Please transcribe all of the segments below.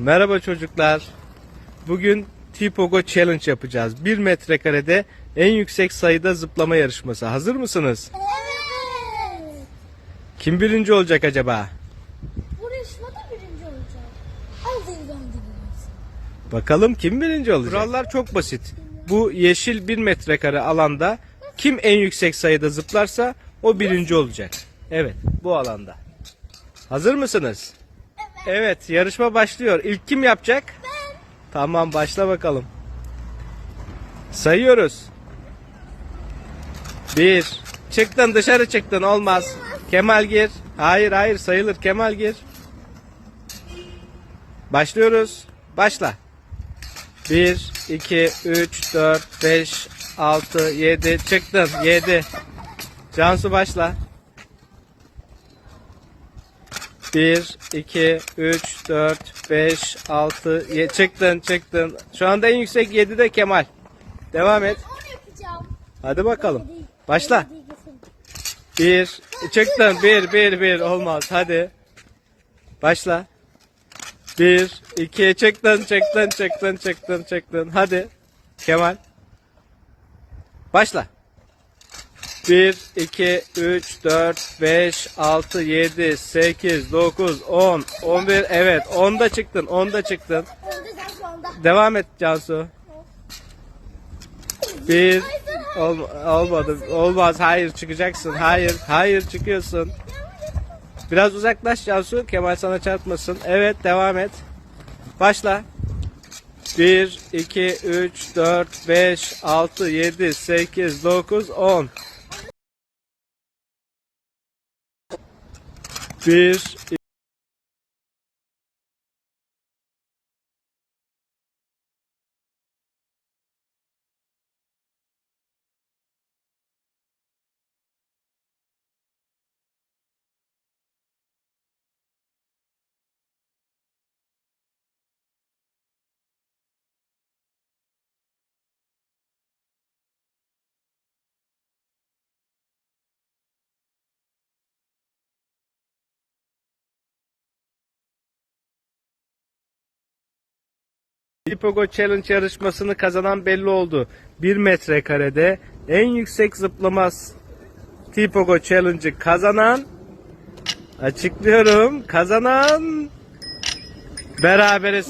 Merhaba çocuklar. Bugün Tipogo Challenge yapacağız. 1 metrekarede en yüksek sayıda zıplama yarışması. Hazır mısınız? Evet. Kim birinci olacak acaba? Bu yarışmada birinci olacak. Az eğlendiririz. Bakalım kim birinci olacak? Kurallar çok basit. Bu yeşil 1 metrekare alanda kim en yüksek sayıda zıplarsa o birinci olacak. Evet bu alanda. Hazır mısınız? Evet yarışma başlıyor. İlk kim yapacak? Ben. Tamam başla bakalım. Sayıyoruz. Bir. Çıktın dışarı çıktın olmaz. Kemal gir. Hayır hayır sayılır Kemal gir. Başlıyoruz. Başla. 1, 2, 3, 4, 5, 6, 7. Çıktın. 7. Cansu başla. 1, 2, 3, 4, 5, 6, 7. Çıktın çıktın. Şu anda en yüksek 7'de Kemal. Devam et. Hadi bakalım. Başla. Hadi gitsin. 1. Çıktın. 1, 1, 1. Olmaz. Hadi. Başla. 1, 2. Çıktın çıktın çıktın çıktın çıktın. Hadi. Kemal. Başla. 1, 2, 3, 4, 5, 6, 7, 8, 9, 10, 11. Evet 10'da çıktın 10'da çıktın. Devam et Cansu. Bir Ol, olmadı. Olmaz. Hayır çıkacaksın. Hayır. Hayır çıkıyorsun. Biraz uzaklaş Cansu. Kemal sana çarpmasın. Evet devam et. Başla. 1, 2, 3, 4, 5, 6, 7, 8, 9, 10. 1, Hipogo Challenge yarışmasını kazanan belli oldu. 1 metrekarede en yüksek zıplamaz Tipogo Challenge'ı kazanan açıklıyorum kazanan berabere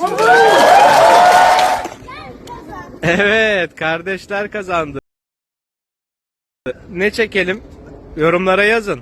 Evet kardeşler kazandı. Ne çekelim? Yorumlara yazın.